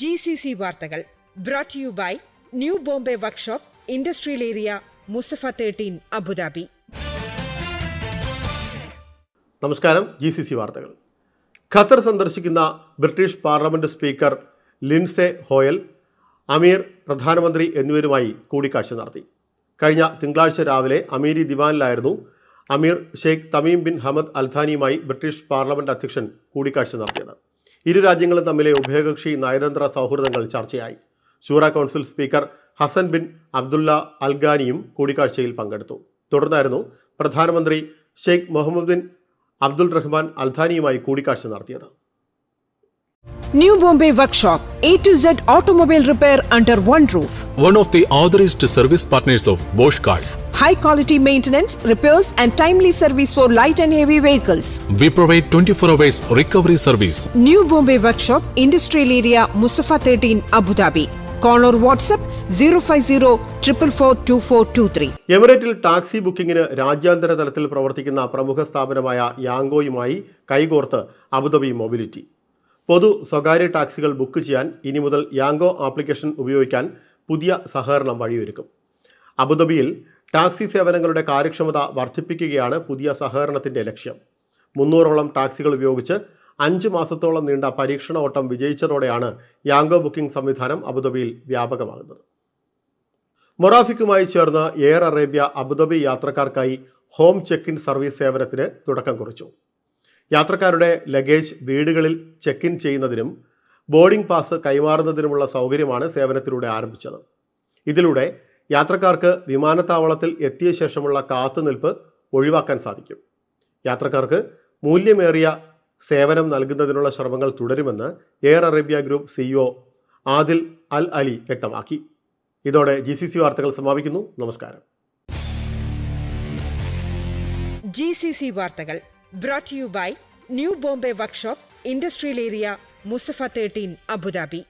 G C C വാർത്തകൾ brought you by new Bombay workshop industrial area Musaffah thirteen Abu Dhabi നമസ്കാരം G C C വാർത്തകൾ. Qatar സന്ദർശിക്കുന്ന British parliament speaker Lindsay Hoyle അമീർ പ്രധാനമന്ത്രി എന്നിവരുമായി കൂടിക്കാഴ്ച നടത്തി. കഴിഞ്ഞ തിങ്കളാഴ്ച രാവിലെ അമീരി ദിവാനിലായിരുന്നു അമീർ ഷെയ്ഖ് തമീം ബിൻ ഹമദ് അൽഥാനിയുമായി ബ്രിട്ടീഷ് പാർലമെന്റ് അധ്യക്ഷൻ കൂടിക്കാഴ്ച നടത്തിയത്. ഇരു രാജ്യങ്ങളും തമ്മിലെ ഉഭയകക്ഷി നയതന്ത്ര സൗഹൃദങ്ങൾ ചർച്ചയായി. Shura council speaker Hassan bin Abdullah അൽഗാനിയും കൂടിക്കാഴ്ചയിൽ പങ്കെടുത്തു. തുടർന്നായിരുന്നു പ്രധാനമന്ത്രി Sheikh Muhammad bin Abdul Rahman അൽധാനിയുമായി കൂടിക്കാഴ്ച നടത്തിയത്. New Bombay Workshop, A to Z automobile repair under one roof. one of the authorized service partners of Bosch Cars. high quality maintenance, repairs, and timely service for light and heavy vehicles. We provide 24 hours recovery service. New Bombay Workshop, Industrial Area, Musafa 13, Abu Dhabi. Call or WhatsApp 050 444 എമിറേറ്റിൽ taxi ബുക്കിംഗിന് രാജ്യാന്തര തലത്തിൽ പ്രവർത്തിക്കുന്ന പ്രമുഖ സ്ഥാപനമായ യാങ്കോയുമായി കൈകോർത്ത് Abu Dhabi mobility പൊതു സ്വകാര്യ ടാക്സികൾ ബുക്ക് ചെയ്യാൻ ഇനി മുതൽ യാങ്കോ ആപ്ലിക്കേഷൻ ഉപയോഗിക്കാൻ പുതിയ സഹകരണം വഴിയൊരുക്കും. അബുദാബിയിൽ ടാക്സി സേവനങ്ങളുടെ കാര്യക്ഷമത വർദ്ധിപ്പിക്കുകയാണ് പുതിയ സഹകരണത്തിന്റെ ലക്ഷ്യം. മുന്നൂറോളം ടാക്സികൾ ഉപയോഗിച്ച് അഞ്ച് മാസത്തോളം നീണ്ട പരീക്ഷണ ഓട്ടം വിജയിച്ചതോടെയാണ് യാങ്കോ ബുക്കിംഗ് സംവിധാനം അബുദാബിയിൽ വ്യാപകമാകുന്നത്. മൊറാഫിക്കുമായി ചേർന്ന് എയർ അറേബ്യ അബുദാബി യാത്രക്കാർക്കായി ഹോം ചെക്ക് ഇൻ സർവീസ് സേവനത്തിന് തുടക്കം കുറിച്ചു. യാത്രക്കാരുടെ ലഗേജ് വീടുകളിൽ ചെക്ക് ഇൻ ചെയ്യുന്നതിനും ബോർഡിംഗ് പാസ് കൈമാറുന്നതിനുമുള്ള സൗകര്യമാണ് സേവനത്തിലൂടെ ആരംഭിച്ചത്. ഇതിലൂടെ യാത്രക്കാർക്ക് വിമാനത്താവളത്തിൽ എത്തിയ ശേഷമുള്ള കാത്തുനിൽപ്പ് ഒഴിവാക്കാൻ സാധിക്കും. യാത്രക്കാർക്ക് മൂല്യമേറിയ സേവനം നൽകുന്നതിനുള്ള ശ്രമങ്ങൾ തുടരുമെന്ന് air Arabia group CEO Adil Al Ali വ്യക്തമാക്കി. ഇതോടെ ജി സി സി വാർത്തകൾ സമാപിക്കുന്നു. നമസ്കാരം. ജി സി സി വാർത്തകൾ brought to you by New Bombay Workshop, Industrial Area, Musafa 13, Abu Dhabi.